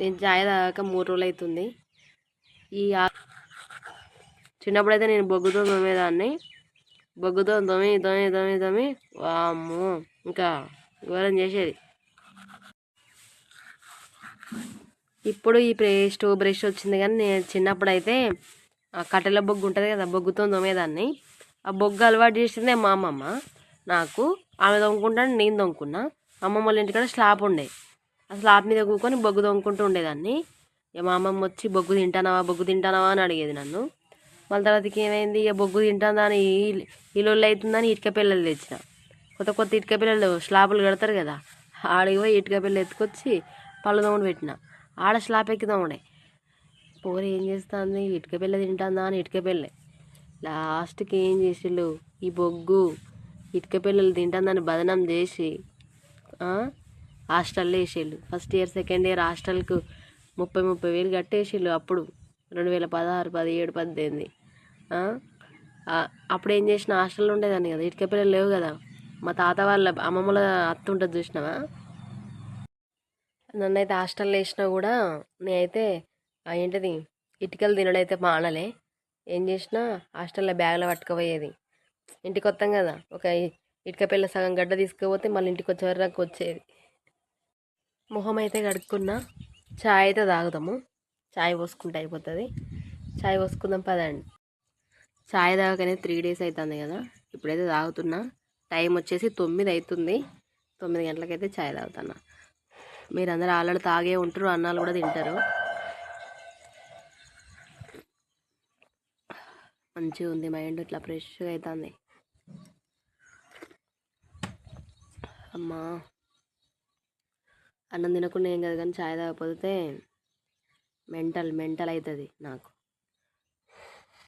నేను చాయ్ తాగాక మూడు రోజులు అవుతుంది ఈ చిన్నప్పుడైతే నేను బొగ్గుతో తోమేదాన్ని. బొగ్గుతో తోమి తోమి తోమి తోమి వామ్మో ఇంకా ఘోరం చేసేది. ఇప్పుడు ఈ ప్రే స్టవ్ బ్రష్ వచ్చింది కానీ నేను చిన్నప్పుడు అయితే ఆ కట్టెల బొగ్గు ఉంటుంది కదా బొగ్గుతో తోమేదాన్ని. ఆ బొగ్గు అలవాటు చేసిందే మా అమ్మమ్మ. నాకు ఆమె తోముకుంటాను నేను తోముకున్నా. అమ్మమ్మ వాళ్ళ ఇంటికాడ స్లాబ్ ఉండే. ఆ స్లాబ్ మీద కూకొని బొగ్గు తోముకుంటూ ఉండేదాన్ని. ఇక మా అమ్మమ్మ వచ్చి బొగ్గు తింటానావా బొగ్గు తింటానావా? అని అడిగేది నన్ను. మళ్ళీ తర్వాతకి ఏమైంది ఇక బొగ్గు తింటానని ఇల్లు అవుతుందని ఇటుక పిల్లలు తెచ్చిన. కొత్త కొత్త ఇటుక పిల్లలు స్లాబులు కడతారు కదా ఆడికి పోయి ఇటుక పిల్లలు ఎత్తుకొచ్చి పళ్ళు తోముడు పెట్టిన. ఆడ స్లాబ్ ఎక్కి తోముడే. పోరు ఏం చేస్తుంది? ఇటుక పిల్ల తింటుందా అని ఇటుక పిల్లే లాస్ట్కి ఏం చేసిళ్ళు? ఈ బొగ్గు ఇటుక పిల్లలు తింటుందని బదనం చేసి హాస్టల్లో వేసేళ్ళు. ఫస్ట్ ఇయర్ సెకండ్ ఇయర్ హాస్టల్కు ముప్పై ముప్పై వేలు కట్టేసిళ్ళు. అప్పుడు రెండు వేల పదహారు పదిహేడు పద్దెనిమిది. అప్పుడు ఏం చేసిన హాస్టల్లో ఉండేదాన్ని కదా. ఇటుక పిల్లలు లేవు కదా. మా తాత వాళ్ళ అమ్మమ్మల అత్త ఉంటుంది చూసినావా? నన్ను అయితే హాస్టల్లో వేసినా కూడా నేనైతే ఏంటిది? ఇటుకలు అయితే మానలే. ఏం చేసినా హాస్టల్లో బ్యాగ్లో పట్టుకుపోయేది. ఇంటికి వస్తాం కదా. ఒక ఇటుక పిల్ల సగం గడ్డ తీసుకుపోతే మళ్ళీ ఇంటికి వచ్చే వరకు వచ్చేది. మొహం అయితే కడుక్కున్నా చాయ్ అయితే తాగుదాము. చాయ్ పోసుకుంటే అయిపోతుంది. చాయ్ పోసుకుందాం పదండి. చాయ్ తాగకనే త్రీ డేస్ అవుతుంది కదా. ఇప్పుడైతే తాగుతున్నా. టైం వచ్చేసి తొమ్మిది అవుతుంది తొమ్మిది గంటలకైతే చాయ్ తాగుతున్నా మీరందరూ ఆల్రెడీ తాగే ఉంటారు అన్నాలు కూడా తింటారు. మంచిగా ఉంది మైండ్ ఇట్లా ఫ్రెష్గా అవుతుంది అమ్మా. అన్నం తినకుండా ఏం కాదు కానీ చాయ్ తాగకపోతే మెంటల్ మెంటల్ అవుతుంది నాకు.